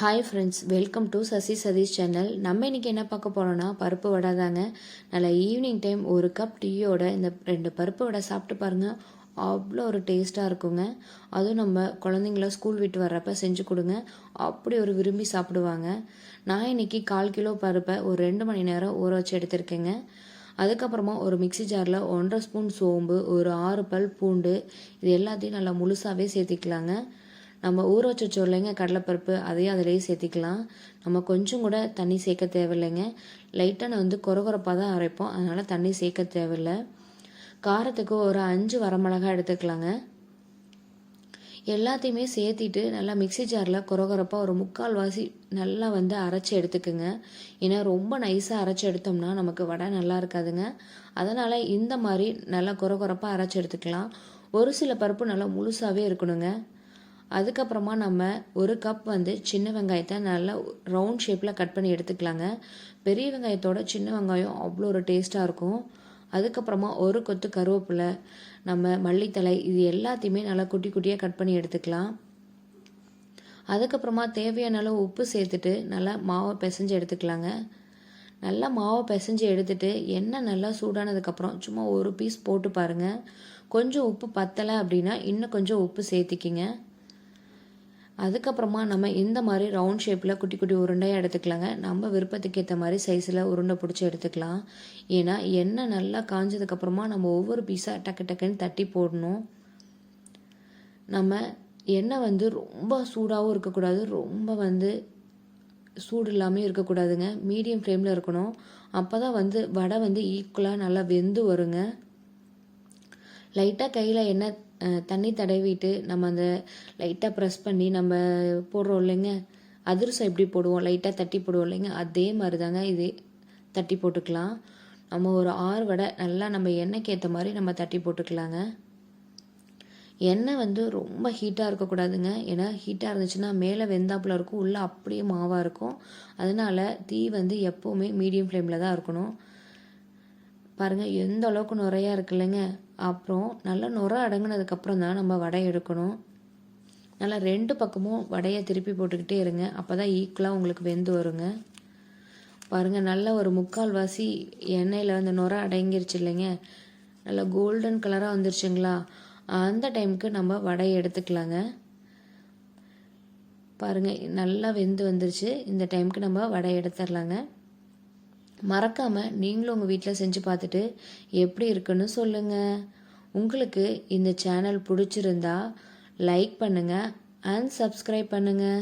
Hi friends welcome to Sasi Satish channel நம்ம இன்றைக்கி என்ன பார்க்க போகிறோன்னா பருப்பு வடை தாங்க. நல்லா ஈவினிங் டைம் ஒரு கப் டீயோட இந்த ரெண்டு பருப்பு வடை சாப்பிட்டு பாருங்க. அவ்வளோ ஒரு டேஸ்ட்டாக இருக்குங்க. அதுவும் நம்ம குழந்தைங்கள ஸ்கூல் விட்டு வர்றப்ப செஞ்சு கொடுங்க. அப்படி ஒரு விரும்பி சாப்பிடுவாங்க. நான் இன்னைக்கு கால் கிலோ பருப்பை ஒரு ரெண்டு மணி நேரம் ஊற வச்சு எடுத்திருக்கேங்க. அதுக்கப்புறமா ஒரு மிக்ஸி ஜாரில் ஒன்றரை ஸ்பூன் சோம்பு ஒரு ஆறு பல் பூண்டு இது எல்லாத்தையும் நல்லா முழுசாகவே சேர்த்திக்கலாங்க. நம்ம ஊற வச்ச வச்சோம் கடலைப்பருப்பு அதையும் அதிலேயே சேர்த்திக்கலாம். நம்ம கொஞ்சம் கூட தண்ணி சேர்க்க தேவையில்லைங்க. லைட்டாக நான் வந்து குறகுறப்பாக தான் அரைப்போம். அதனால் தண்ணி சேர்க்க தேவையில்லை. காரத்துக்கு ஒரு அஞ்சு வரமிளகாய் எடுத்துக்கலாங்க. எல்லாத்தையுமே சேர்த்திட்டு நல்லா மிக்ஸி ஜாரில் குறகுறப்பாக ஒரு முக்கால் வாசி நல்லா வந்து அரைச்சி எடுத்துக்குங்க. ஏன்னா ரொம்ப நைஸாக அரைச்சி எடுத்தோம்னா நமக்கு வடை நல்லா இருக்காதுங்க. அதனால் இந்த மாதிரி நல்லா குறகுறப்பாக அரைச்சி எடுத்துக்கலாம். ஒரு சில பருப்பு நல்லா முழுசாகவே இருக்கணுங்க. அதுக்கப்புறமா நம்ம ஒரு கப் வந்து சின்ன வெங்காயத்தை நல்லா ரவுண்ட் ஷேப்பில் கட் பண்ணி எடுத்துக்கலாங்க. பெரிய வெங்காயத்தோட சின்ன வெங்காயம் அவ்வளோ ஒரு டேஸ்ட்டாக இருக்கும். அதுக்கப்புறமா ஒரு கொத்து கருவேப்பிலை நம்ம மல்லித்தலை இது எல்லாத்தையுமே நல்லா குட்டி குட்டியாக கட் பண்ணி எடுத்துக்கலாம். அதுக்கப்புறமா தேவையான அளவு உப்பு சேர்த்துட்டு நல்லா மாவை பிசைஞ்சு எடுத்துக்கலாங்க. நல்லா மாவை பிசைஞ்சு எடுத்துட்டு எண்ணெய் நல்லா சூடானதுக்கப்புறம் சும்மா ஒரு பீஸ் போட்டு பாருங்கள் கொஞ்சம் உப்பு பத்தலை அப்படின்னா இன்னும் கொஞ்சம் உப்பு சேர்த்திக்கிங்க. அதுக்கப்புறமா நம்ம இந்த மாதிரி ரவுண்ட் ஷேப்பில் குட்டி குட்டி உருண்டையாக எடுத்துக்கலாங்க. நம்ம விருப்பத்துக்கு ஏற்ற மாதிரி சைஸில் உருண்டை பிடிச்சி எடுத்துக்கலாம். ஏன்னா எண்ணெய் நல்லா காஞ்சதுக்கப்புறமா நம்ம ஒவ்வொரு பீஸாக டக்கு டக்குன்னு தட்டி போடணும். நம்ம எண்ணெய் வந்து ரொம்ப சூடாகவும் இருக்கக்கூடாது. ரொம்ப வந்து சூடு இல்லாமல் இருக்கக்கூடாதுங்க. மீடியம் ஃப்ளேமில் இருக்கணும். அப்போ தான் வந்து வடை வந்து ஈக்குவலாக நல்லா வெந்து வருங்க. லைட்டாக கையில் எண்ணெய் தண்ணி தடவிட்டு நம்ம அந்த லைட்டாக ப்ரெஸ் பண்ணி நம்ம போடுறோம் இல்லைங்க. அதிரசம் எப்படி போடுவோம்? லைட்டாக தட்டி போடுவோம் இல்லைங்க? அதே மாதிரி தாங்க இது தட்டி போட்டுக்கலாம். நம்ம ஒரு ஆறு வடை நல்லா நம்ம எண்ணெய்க்கு ஏற்ற மாதிரி நம்ம தட்டி போட்டுக்கலாங்க. எண்ணெய் வந்து ரொம்ப ஹீட்டாக இருக்கக்கூடாதுங்க. ஏன்னா ஹீட்டாக இருந்துச்சுன்னா மேலே வெந்தாப்புல இருக்கும் உள்ளே அப்படியே மாவாக இருக்கும். அதனால் தீ வந்து எப்போவுமே மீடியம் ஃப்ளேமில் தான் இருக்கணும். பாருங்கள் எந்த அளவுக்கு நுறையா இருக்கு இல்லைங்க. அப்புறம் நல்லா நுர அடங்கினதுக்கப்புறம் தான் நம்ம வடை எடுக்கணும். நல்லா ரெண்டு பக்கமும் வடையை திருப்பி போட்டுக்கிட்டே இருங்க. அப்போ தான் ஈக்குவலாக உங்களுக்கு வெந்து வருங்க. பாருங்கள் நல்ல ஒரு முக்கால் வாசி எண்ணெயில் வந்து நுர அடங்கிருச்சு இல்லைங்க. நல்லா கோல்டன் கலராக வந்துருச்சுங்களா? அந்த டைமுக்கு நம்ம வடையை எடுத்துக்கலாங்க. பாருங்கள் நல்லா வெந்து வந்துருச்சு. இந்த டைமுக்கு நம்ம வடை எடுத்துடலாங்க. மறக்காமல் நீங்களும் உங்கள் வீட்டில் செஞ்சு பார்த்துட்டு எப்படி இருக்குன்னு சொல்லுங்கள் உங்களுக்கு இந்த சேனல் பிடிச்சிருந்தா லைக் பண்ணுங்கள் அண்ட் சப்ஸ்கிரைப் பண்ணுங்கள்